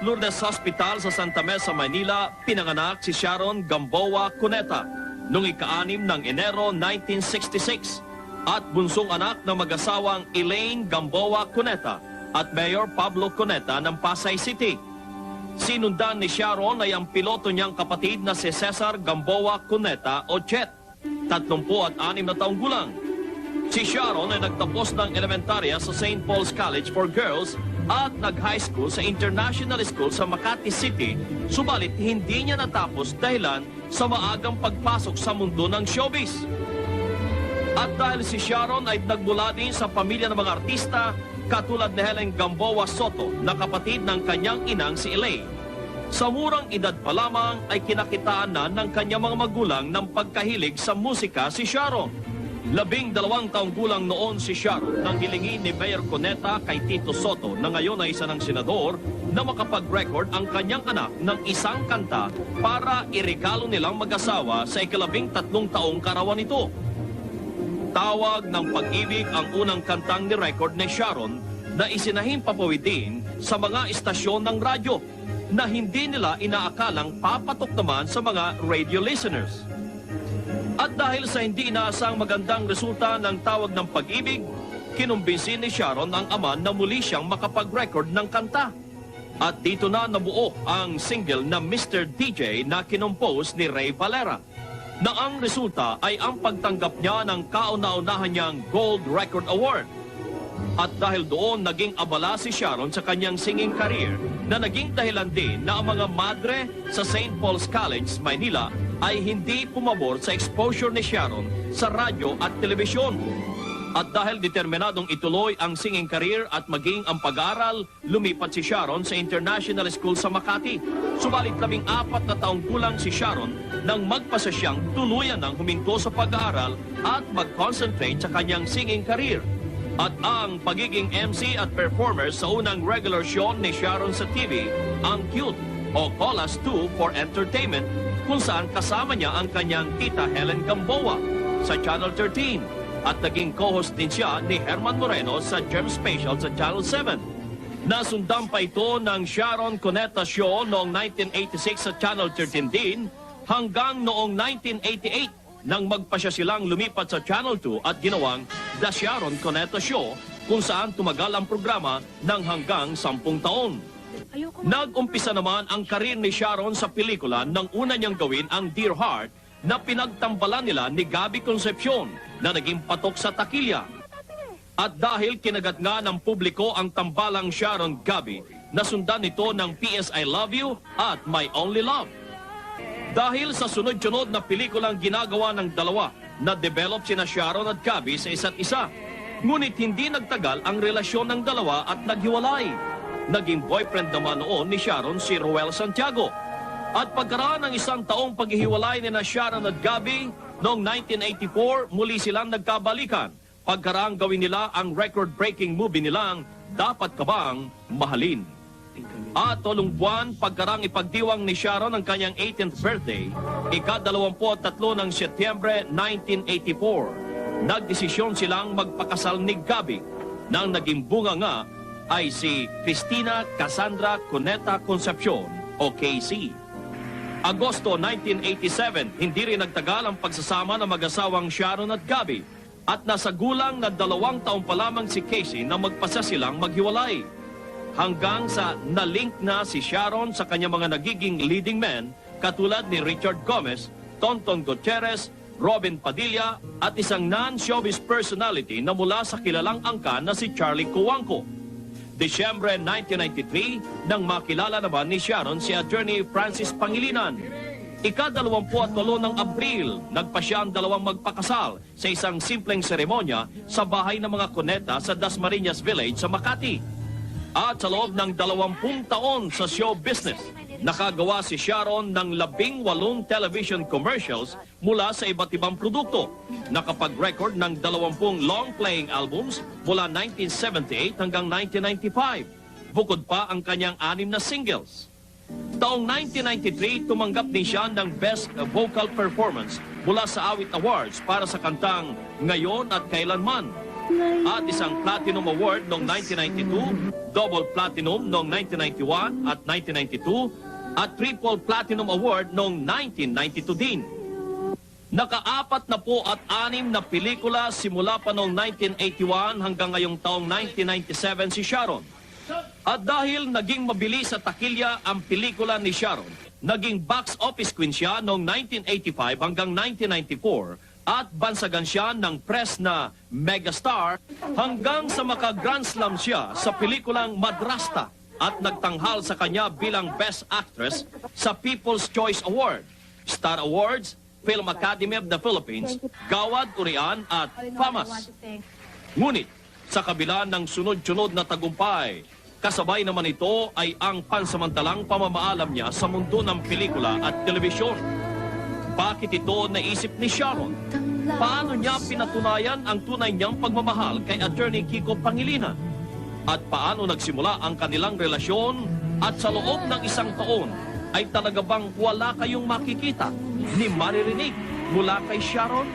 Lourdes Hospital sa Santa Mesa, Manila, pinanganak si Sharon Gamboa Cuneta noong ika-anim ng Enero 1966 at bunsong anak ng mag-asawang Elaine Gamboa Cuneta at Mayor Pablo Cuneta ng Pasay City. Sinundan ni Sharon ay ang piloto niyang kapatid na si Cesar Gamboa Cuneta o Chet, 36 na taong gulang. Si Sharon ay nagtapos ng elementarya sa St. Paul's College for Girls at nag-high school sa International School sa Makati City, subalit hindi niya natapos dahilan sa maagang pagpasok sa mundo ng showbiz. At dahil si Sharon ay nagmula din sa pamilya ng mga artista katulad ni Helen Gamboa Soto na kapatid ng kanyang inang si Elaine. Sa murang edad pa lamang ay kinakitaan na ng kanyang mga magulang ng pagkahilig sa musika si Sharon. Labing dalawang taong gulang noon si Sharon nang hilingin ni Mayor Coneta kay Tito Soto na ngayon ay isa ng senador na makapag-record ang kanyang anak ng isang kanta para iregalo nilang mag-asawa sa ikalabing tatlong taong karawan nito. Tawag ng pag-ibig ang unang kantang ni-record ni Sharon na isinahing papawidin sa mga istasyon ng radyo na hindi nila inaakalang papatok naman sa mga radio listeners. At dahil sa hindi inaasang magandang resulta ng tawag ng pag-ibig, kinumbinsi ni Sharon ang ama na muli siyang makapag-record ng kanta. At dito na nabuo ang single na Mr. DJ na kinompose ni Ray Valera na ang resulta ay ang pagtanggap niya ng kauna-unahan niyang Gold Record Award. At dahil doon naging abala si Sharon sa kanyang singing career na naging dahilan din na ang mga madre sa St. Paul's College, Maynila ay hindi pumabor sa exposure ni Sharon sa radyo at telebisyon. At dahil determinadong ituloy ang singing career at maging ang pag-aaral, lumipat si Sharon sa International School sa Makati. Subalit labing apat na taong gulang si Sharon nang magpasa siyang tuluyan ng huminto sa pag-aaral at mag-concentrate sa kanyang singing career. At ang pagiging MC at performer sa unang regular show ni Sharon sa TV, ang Cute o Call Us 2 for Entertainment, kung saan kasama niya ang kanyang tita Helen Gamboa sa Channel 13 at naging co-host din siya ni Herman Moreno sa Gem Special sa Channel 7. Nasundan pa ito ng Sharon Cuneta Show noong 1986 sa Channel 13 din hanggang noong 1988 nang magpasya silang lumipat sa Channel 2 at ginawang The Sharon Cuneta Show kung saan tumagal ang programa ng hanggang 10 taon. Nag-umpisa naman ang karir ni Sharon sa pelikula nang una niyang gawin ang Dear Heart na pinagtambalan nila ni Gabi Concepcion na naging patok sa takilya. At dahil kinagat nga ng publiko ang tambalang Sharon Gabi, nasundan nito ng PS I Love You at My Only Love. Dahil sa sunod-sunod na pelikulang ginagawa ng dalawa, na-develop sina Sharon at Gabi sa isa't isa. Ngunit hindi nagtagal ang relasyon ng dalawa at naghiwalay. Naging boyfriend naman noon ni Sharon si Roel Santiago. At pagkaraan ng isang taong paghihiwalay ni na Sharon at Gabi, noong 1984 muli silang nagkabalikan. Pagkaraan gawin nila ang record-breaking movie nilang Dapat Ka Bang Mahalin. At tolong buwan, pagkarang ipagdiwang ni Sharon ang kanyang 18th birthday, ika-23 ng Setyembre 1984, nagdesisyon silang magpakasal ni Gabi. Nang naging bunga nga ay si Cristina Cassandra Cuneta Concepcion o KC. Agosto 1987, hindi rin nagtagal ang pagsasama ng mag-asawang Sharon at Gabi at nasa gulang na dalawang taon pa lamang si Casey na magpasa silang maghiwalay. Hanggang sa nalink na si Sharon sa kanyang mga nagiging leading men katulad ni Richard Gomez, Tonton Gutierrez, Robin Padilla at isang non-showbiz personality na mula sa kilalang angka na si Charlie Cuangco. Desyembre 1993, nang makilala naman ni Sharon si Attorney Francis Pangilinan. Ika-28 ng Abril, nagpa siya ang dalawang magpakasal sa isang simpleng seremonya sa bahay ng mga kuneta sa Dasmariñas Village sa Makati. At sa loob ng 20 taon sa show business, nakagawa si Sharon ng labing walong television commercials mula sa iba't ibang produkto. Nakapag-record ng 20 long-playing albums mula 1978 hanggang 1995. Bukod pa ang kanyang anim na singles. Taong 1993, tumanggap din siya ng Best Vocal Performance mula sa Awit Awards para sa kantang Ngayon at Kailanman. at isang Platinum Award noong 1992, Double Platinum noong 1991 at 1992, at Triple Platinum Award noong 1992 din. Nakaapat na po at anim na pelikula simula pa noong 1981 hanggang ngayong taong 1997 si Sharon. At dahil naging mabilis sa takilya ang pelikula ni Sharon, naging box office queen siya noong 1985 hanggang 1994 at bansagan siya ng press na megastar hanggang sa maka-grand slam siya sa pelikulang Madrasta at nagtanghal sa kanya bilang Best Actress sa People's Choice Award, Star Awards, Film Academy of the Philippines, Gawad Urian at FAMAS. Ngunit, sa kabila ng sunod-sunod na tagumpay, kasabay naman ito ay ang pansamantalang pamamaalam niya sa mundo ng pelikula at telebisyon. Bakit ito naisip ni Sharon? Paano niya pinatunayan ang tunay niyang pagmamahal kay Attorney Kiko Pangilinan? At paano nagsimula ang kanilang relasyon at sa loob ng isang taon ay talaga bang wala kayong makikita ni maririnig mula kay Sharon?